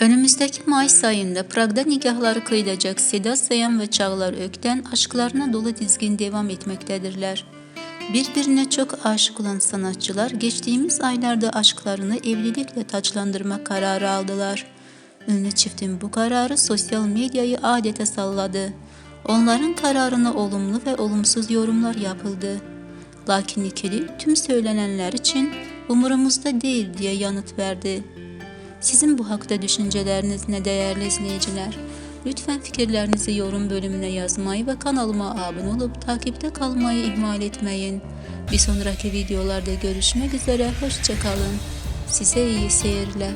Önümüzdeki Mayıs ayında Prag'da nikahları kıyılacak Seda Sayan ve Çağlar Ökten aşklarına dolu dizgin devam etmektedirler. Birbirine çok aşık olan sanatçılar geçtiğimiz aylarda aşklarını evlilikle taçlandırma kararı aldılar. Ünlü çiftin bu kararı sosyal medyayı adeta salladı. Onların kararına olumlu ve olumsuz yorumlar yapıldı. Lakin ikili tüm söylenenler için umurumuzda değil diye yanıt verdi. Sizin bu hakta düşünceleriniz ne değerli izleyiciler? Lütfen fikirlerinizi yorum bölümüne yazmayı ve kanalıma abone olup takipte kalmayı ihmal etmeyin. Bir sonraki videolarda görüşmek üzere, hoşçakalın. Size iyi seyirler.